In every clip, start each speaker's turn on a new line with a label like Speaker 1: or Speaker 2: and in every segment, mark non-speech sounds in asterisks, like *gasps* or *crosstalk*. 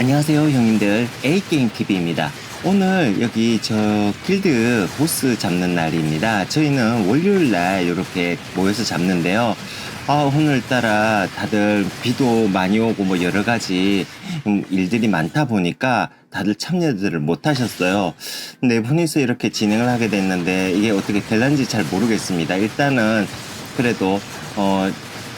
Speaker 1: 안녕하세요 형님들. A게임TV입니다. 오늘 여기 저 길드 보스 잡는 날입니다. 저희는 월요일날 이렇게 모여서 잡는데요. 아 오늘따라 다들 비도 많이 오고 뭐 여러 가지 음, 일들이 많다 보니까 다들 참여들을 못 하셨어요. 네 분이서 이렇게 진행을 하게 됐는데 이게 어떻게 될런지 잘 모르겠습니다. 일단은 그래도 어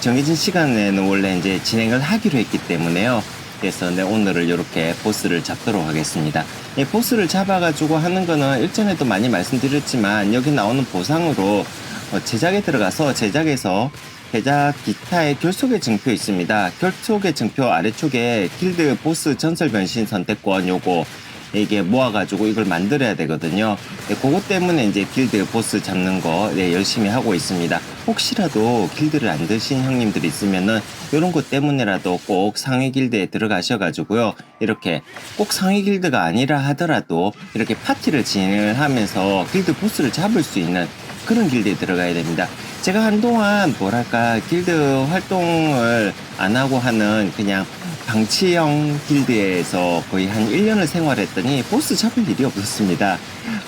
Speaker 1: 정해진 시간에는 원래 이제 진행을 하기로 했기 때문에요. 그래서 네, 오늘을 이렇게 보스를 잡도록 하겠습니다. 이 보스를 잡아가지고 하는 거는 일전에도 많이 말씀드렸지만 여기 나오는 보상으로 어, 제작에 들어가서 제작에서 제작 기타의 결속의 증표 있습니다. 결속의 증표 아래쪽에 길드 보스 전설 변신 선택권 요거 이게 모아가지고 이걸 만들어야 되거든요. 네, 그것 때문에 이제 길드 보스 잡는 거 네, 열심히 하고 있습니다. 혹시라도 길드를 안 드신 형님들이 있으면은 이런 것 때문에라도 꼭 상위 길드에 들어가셔가지고요. 이렇게 꼭 상위 길드가 아니라 하더라도 이렇게 파티를 진행을 하면서 길드 보스를 잡을 수 있는 그런 길드에 들어가야 됩니다. 제가 한동안 뭐랄까 길드 활동을 안 하고 하는 그냥 방치형 길드에서 거의 한 1년을 생활했더니 보스 잡을 일이 없었습니다.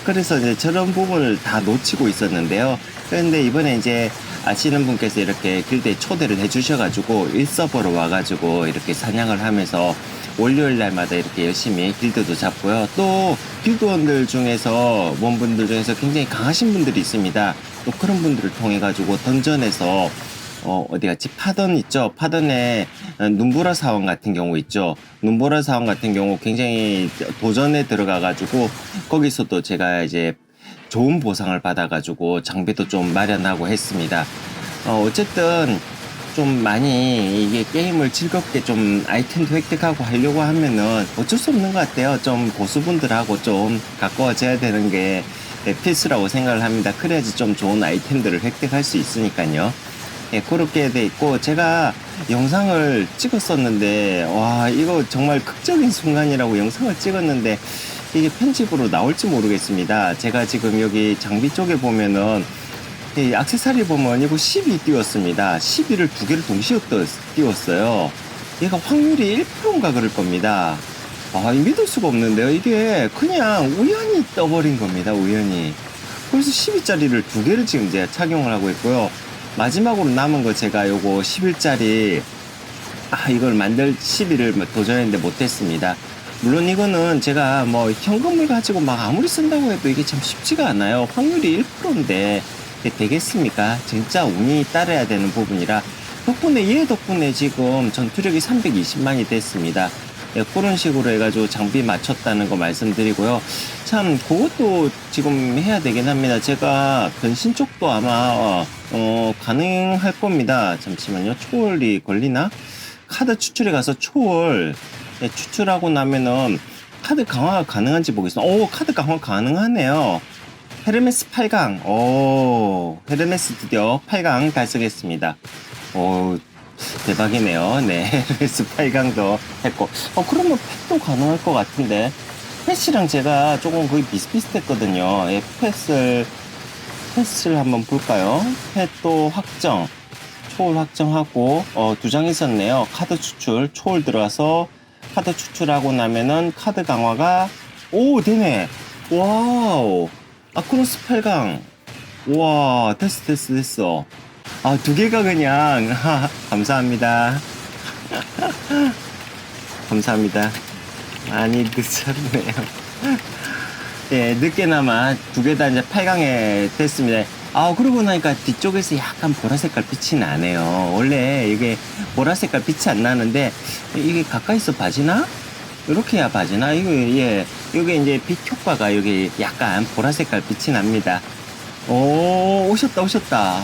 Speaker 1: 그래서 이제 저런 부분을 다 놓치고 있었는데요. 그런데 이번에 이제 아시는 분께서 이렇게 길드에 초대를 해주셔가지고 1서버로 와가지고 이렇게 사냥을 하면서 월요일 날마다 이렇게 열심히 길드도 잡고요. 또 길드원들 중에서 원분들 중에서 굉장히 강하신 분들이 있습니다. 또 그런 분들을 통해 가지고 던전에서 어, 어디 갔지? 파던 있죠? 파던에 어, 눈보라 사원 같은 경우 있죠? 눈보라 사원 같은 경우 굉장히 도전에 들어가가지고 거기서도 제가 이제 좋은 보상을 받아가지고 장비도 좀 마련하고 했습니다. 어, 어쨌든 좀 많이 이게 게임을 즐겁게 좀 아이템도 획득하고 하려고 하면은 어쩔 수 없는 것 같아요. 좀 고수분들하고 좀 가까워져야 되는 게 네, 필수라고 생각을 합니다. 그래야지 좀 좋은 아이템들을 획득할 수 있으니까요. 예, 그렇게 돼 있고 제가 영상을 찍었었는데 와 이거 정말 극적인 순간이라고 영상을 찍었는데 이게 편집으로 나올지 모르겠습니다. 제가 지금 여기 장비 쪽에 보면은 이 악세사리 보면 이거 12 띄웠습니다. 12를 두 개를 동시에 띄웠- 띄웠어요. 얘가 확률이 1%인가 그럴 겁니다. 아, 이 믿을 수가 없는데요. 이게 그냥 우연히 떠버린 겁니다. 우연히. 그래서 12짜리를 두 개를 지금 제가 착용을 하고 있고요. 마지막으로 남은 거 제가 요거 11짜리 아 이걸 만들 12를 도전했는데 못했습니다. 물론 이거는 제가 뭐 현금을 가지고 막 아무리 쓴다고 해도 이게 참 쉽지가 않아요. 확률이 1%인데 이게 되겠습니까? 진짜 운이 따라야 되는 부분이라 덕분에 얘 덕분에 지금 전투력이 320만이 됐습니다. 예, 그런 식으로 해가지고 장비 맞췄다는 거 말씀드리고요. 참 그것도 지금 해야 되긴 합니다. 제가 변신 쪽도 아마 어, 어, 가능할 겁니다. 잠시만요. 초월이 걸리나? 카드 추출에 가서 초월 예, 추출하고 나면은 카드 강화가 가능한지 보겠습니다. 오 카드 강화 가능하네요. 헤르메스 8강. 오 헤르메스 드디어 8강 달성했습니다. 오 대박이네요. 네 *laughs* 헤르메스 8강도 했고 어 그러면 펫도 가능할 것 같은데 펫이랑 제가 조금 거의 비슷비슷했거든요. 예, 펫을 펫을 한번 볼까요? 펫도 확정. 초월 확정하고 어, 두 장 있었네요. 카드 추출, 초월 들어가서 카드 추출하고 나면은 카드 강화가 오 되네. 와우. 아크로스 8강. 와 됐어 됐어 됐어. 아 두 개가 그냥 하, *laughs* 감사합니다. *laughs* 감사합니다. 많이 늦었네요. *laughs* 예, 늦게나마 두 개 다 이제 8강에 됐습니다. 아, 그러고 나니까 뒤쪽에서 약간 보라색깔 빛이 나네요. 원래 이게 보라색깔 빛이 안 나는데, 이게 가까이서 봐지나? 이렇게 해야 봐지나? 이거, 예. 이게 이제 빛 효과가 여기 약간 보라색깔 빛이 납니다. 오, 오셨다, 오셨다.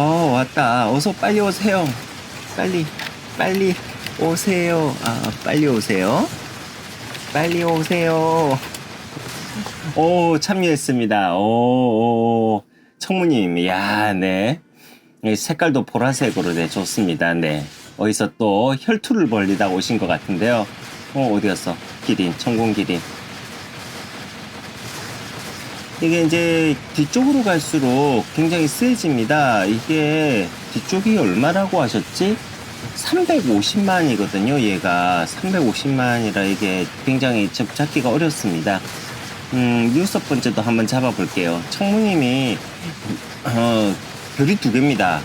Speaker 1: 어, 왔다. 어서 빨리 오세요. 빨리, 빨리 오세요. 아, 빨리 오세요. 빨리 오세요. 오, 참여했습니다. 오, 오, 청무님, 야, 네. 이 색깔도 보라색으로 네, 좋습니다. 네. 어디서 또 혈투를 벌리다 오신 것 같은데요. 어, 어디 갔어? 기린, 천공 기린. 이게 이제 뒤쪽으로 갈수록 굉장히 세집니다. 이게 뒤쪽이 얼마라고 하셨지? 350만이거든요. 얘가 350만이라 이게 굉장히 좀 잡기가 어렵습니다. 음, 여섯 번째도 한번 잡아볼게요. 청무님이 어, 별이 두 개입니다.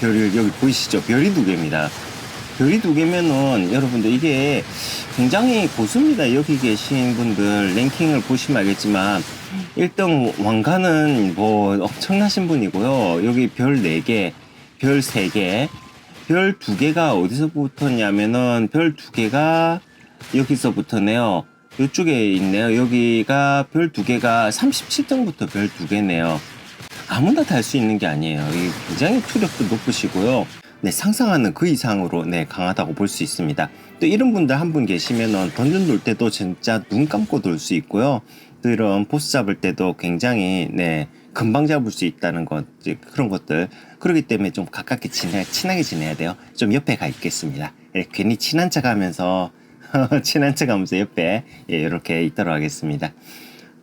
Speaker 1: 별이 여기 보이시죠? 별이 두 개입니다. 별이 두 개면은 여러분들 이게 굉장히 고수입니다. 여기 계신 분들 랭킹을 보시면 알겠지만 1등 왕가는 뭐 엄청나신 분이고요. 여기 별 4개, 별 3개, 별 2개가 어디서 붙었냐면은 별 2개가 여기서부터네요. 이쪽에 있네요. 여기가 별 2개가 37등부터 별 2개네요. 아무나 달 수 있는 게 아니에요. 이 굉장히 투력도 높으시고요. 네, 상상하는 그 이상으로 네, 강하다고 볼 수 있습니다. 또 이런 분들 한 분 계시면은 던전 돌 때도 진짜 눈 감고 돌 수 있고요. 또 이런 보스 잡을 때도 굉장히 네, 금방 잡을 수 있다는 것 그런 것들 그렇기 때문에 좀 가깝게 지내 친하게 지내야 돼요. 좀 옆에 가 있겠습니다. 예, 괜히 친한 척하면서 *laughs* 친한 척하면서 옆에 예, 이렇게 있도록 하겠습니다.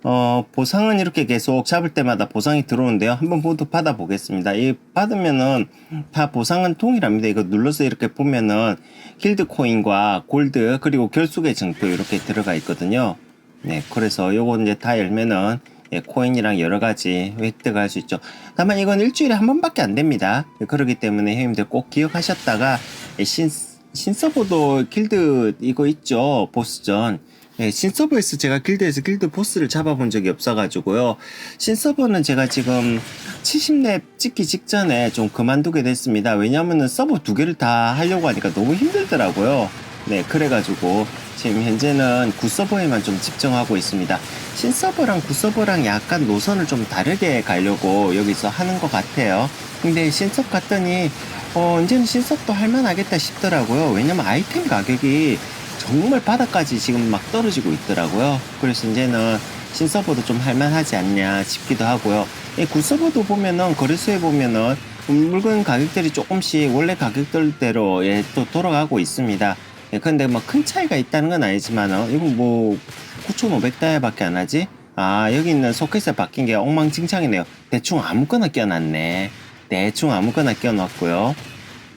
Speaker 1: 어, 보상은 이렇게 계속 잡을 때마다 보상이 들어오는데요. 한번 모두 받아보겠습니다. 이 받으면은 다 보상은 동일합니다. 이거 눌러서 이렇게 보면은 길드 코인과 골드 그리고 결속의 증표 이렇게 들어가 있거든요. 네, 그래서 요거 이제 다 열면은 예, 코인이랑 여러 가지 획득을 할수 있죠. 다만 이건 일주일에 한 번밖에 안 됩니다. 그렇기 때문에 형님들 꼭 기억하셨다가 예, 신, 신서버도 길드 이거 있죠. 보스전. 네, 신서버에서 제가 길드에서 길드 보스를 잡아본 적이 없어가지고요. 신서버는 제가 지금 70렙 찍기 직전에 좀 그만두게 됐습니다. 왜냐면은 서버 두 개를 다 하려고 하니까 너무 힘들더라고요. 네, 그래가지고 지금 현재는 구서버에만 좀 집중하고 있습니다. 신서버랑 구서버랑 약간 노선을 좀 다르게 가려고 여기서 하는 것 같아요. 근데 신섭 갔더니 어, 이제는 신섭도 할만하겠다 싶더라고요. 왜냐면 아이템 가격이 정말 바닥까지 지금 막 떨어지고 있더라고요. 그래서 이제는 신서버도 좀 할만하지 않냐 싶기도 하고요. 이 굿서버도 보면은 거래소에 보면은 물건 가격들이 조금씩 원래 가격들대로 예, 또 돌아가고 있습니다. 예, 근데 뭐큰 차이가 있다는 건 아니지만 어, 이거 뭐 9,500다이아밖에 안 하지? 아 여기 있는 소켓에 바뀐 게 엉망진창이네요. 대충 아무거나 껴놨네. 대충 아무거나 껴놨고요.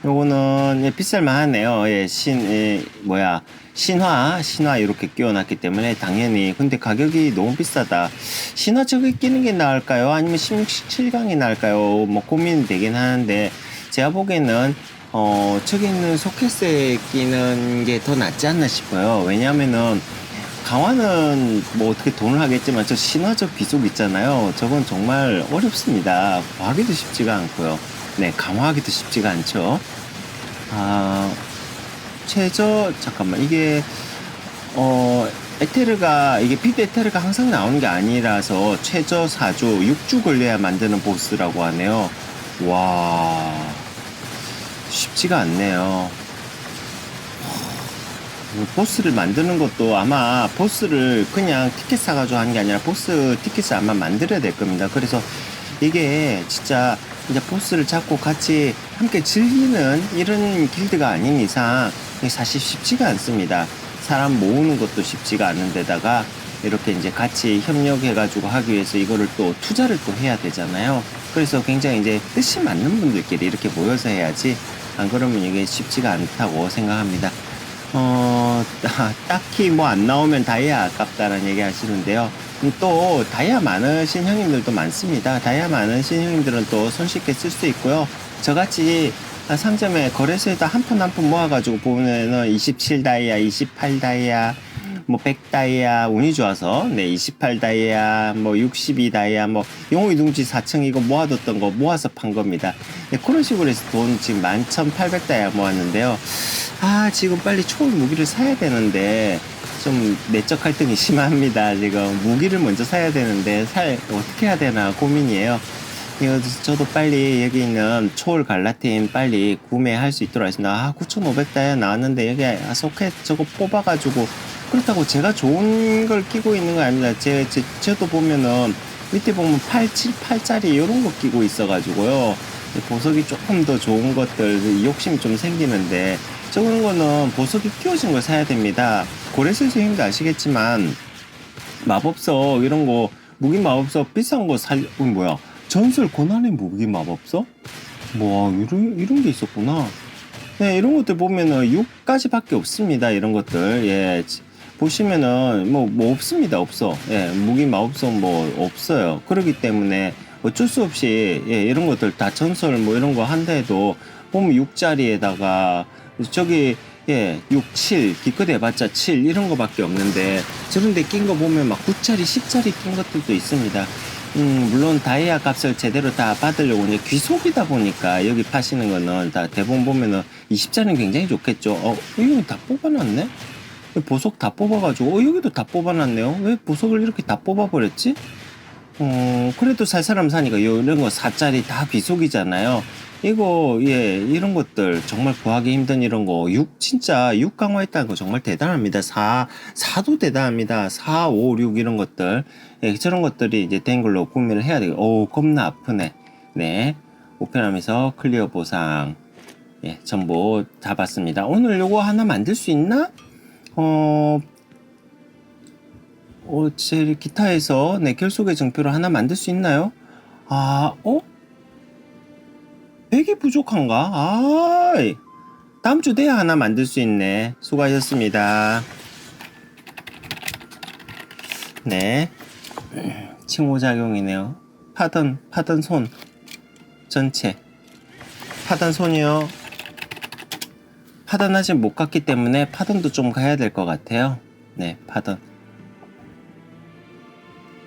Speaker 1: 요거는 예, 비쌀만 하네요. 예, 신, 예, 뭐야, 신화, 신화 이렇게 끼워놨기 때문에 당연히. 근데 가격이 너무 비싸다. 신화 저기 끼는 게 나을까요? 아니면 1617강이 나을까요? 뭐 고민이 되긴 하는데, 제가 보기에는, 어, 저기 있는 소켓에 끼는 게 더 낫지 않나 싶어요. 왜냐면은, 강화는 뭐 어떻게 돈을 하겠지만 저 신화적 비속 있잖아요. 저건 정말 어렵습니다. 구하기도 쉽지가 않고요. 네, 강화하기도 쉽지가 않죠. 아, 최저, 잠깐만, 이게, 어, 에테르가, 이게 비트 에테르가 항상 나오는 게 아니라서 최저 4주, 6주 걸려야 만드는 보스라고 하네요. 와, 쉽지가 않네요. 뭐 보스를 만드는 것도 아마 보스를 그냥 티켓 사가지고 하는 게 아니라 보스 티켓을 아마 만들어야 될 겁니다. 그래서 이게 진짜 이제 보스를 잡고 같이 함께 즐기는 이런 길드가 아닌 이상 사실 쉽지가 않습니다. 사람 모으는 것도 쉽지가 않은 데다가 이렇게 이제 같이 협력해가지고 하기 위해서 이거를 또 투자를 또 해야 되잖아요. 그래서 굉장히 이제 뜻이 맞는 분들끼리 이렇게 모여서 해야지 안 그러면 이게 쉽지가 않다고 생각합니다. 어, 아, *laughs* 딱히 뭐 안 나오면 다이아 아깝다라는 얘기 하시는데요. 음, 또 다이아 많으신 형님들도 많습니다. 다이아 많으신 형님들은 또 손쉽게 쓸 수 있고요. 저같이 상점에 거래소에다 한 푼 한 푼 모아가지고 보면은 27 다이아, 28 다이아, 뭐 100 다이아 운이 좋아서 네 28 다이아, 뭐 62 다이아, 뭐 용의둥지 4층 이거 모아뒀던 거 모아서 판 겁니다. 네, 그런 식으로 해서 돈 지금 11,800 다이아 모았는데요. 아 지금 빨리 초월 무기를 사야 되는데 좀 내적 갈등이 심합니다 지금 무기를 먼저 사야 되는데 살 어떻게 해야 되나 고민이에요 이거 저도 빨리 여기 있는 초월 갈라틴 빨리 구매할 수 있도록 하겠습니다 아 9,500다이아 나왔는데 여기 아, 소켓 저거 뽑아가지고 그렇다고 제가 좋은 걸 끼고 있는 거 아닙니다 제, 제 저도 보면은 밑에 보면 8, 7, 8짜리 이런 거 끼고 있어가지고요 보석이 조금 더 좋은 것들 욕심이 좀 생기는데 저런 거는 보석이 끼워진 걸 사야 됩니다. 고래술 선생님도 아시겠지만 마법서 이런 거 무기 마법서 비싼 거 살, 어, 뭐야 전설 고난의 무기 마법서? 뭐 이런 이런 게 있었구나. 네, 이런 것들 보면은 6까지밖에 없습니다. 이런 것들. 예. 지- 보시면은 뭐, 뭐 없습니다. 없어. 예. 무기 마법성 뭐 없어요. 그렇기 때문에 어쩔 수 없이 예, 이런 것들 다 전설 뭐 이런 거 한다 해도 보면 6짜리에다가 저기 예, 6, 7, 기껏 해봤자 7 이런 거밖에 없는데 저런데 낀 거 보면 막 9짜리, 10짜리 낀 것들도 있습니다. 음, 물론 다이아 값을 제대로 다 받으려고 이제 귀속이다 보니까 여기 파시는 거는 다 대부분 보면은 20짜리는 굉장히 좋겠죠. 어, 이거 다 뽑아놨네? 보석 다 뽑아가지고, 어, 여기도 다 뽑아놨네요. 왜 보석을 이렇게 다 뽑아버렸지? 어, 그래도 살 사람 사니까 요- 이런 거 4짜리 다 비속이잖아요. 이거, 예, 이런 것들 정말 구하기 힘든 이런 거. 6, 진짜 6 강화했다는 거 정말 대단합니다. 4, 4도 대단합니다. 4, 5, 6 이런 것들. 예, 저런 것들이 이제 된 걸로 구매를 해야 되고, 오, 겁나 아프네. 네. 우편함에서 클리어 보상. 예, 전부 다 봤습니다. 오늘 요거 하나 만들 수 있나? 어, 어, 제 기타에서 네, 결속의 증표를 하나 만들 수 있나요? 아, 어? 100이 부족한가? 아, 다음 주 돼야 하나 만들 수 있네. 수고하셨습니다. 네. 칭호작용이네요. 파던, 파던 손. 전체. 파던 손이요. 파던 아직 못 갔기 때문에 파던도 좀 가야 될 것 같아요. 네, 파던.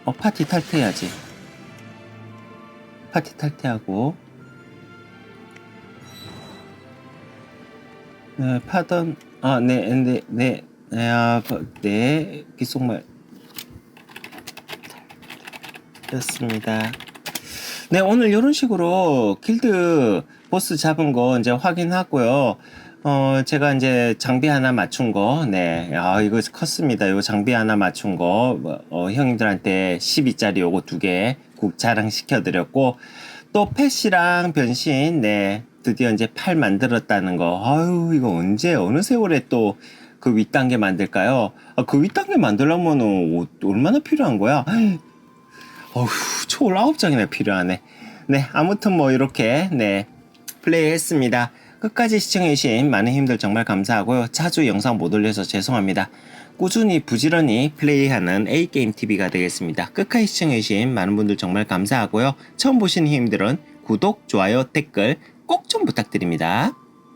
Speaker 1: 어, 파티 탈퇴해야지. 파티 탈퇴하고. 네, 파던, 아, 네, 네, 네, 네, 아, 그, 네, 기속말. 였습니다. 네, 오늘 이런 식으로 길드 보스 잡은 거 이제 확인하고요. 어, 제가 이제 장비 하나 맞춘 거, 네, 아, 이거 컸습니다. 요 장비 하나 맞춘 거, 뭐, 어, 형님들한테 12짜리 요거 두 개 국 자랑 시켜드렸고, 또 펫이랑 변신, 네, 드디어 이제 팔 만들었다는 거. 아유, 이거 언제, 어느 세월에 또 그 윗단계 만들까요? 아, 그 윗단계 만들려면은 어- 얼마나 필요한 거야? *gasps* 어휴, 초월 9장이나 필요하네. 네, 아무튼 뭐 이렇게, 네, 플레이 했습니다. 끝까지 시청해주신 많은 힘들 정말 감사하고요. 자주 영상 못 올려서 죄송합니다. 꾸준히 부지런히 플레이하는 A게임TV가 되겠습니다. 끝까지 시청해주신 많은 분들 정말 감사하고요. 처음 보시는 힘들은 구독, 좋아요, 댓글 꼭 좀 부탁드립니다.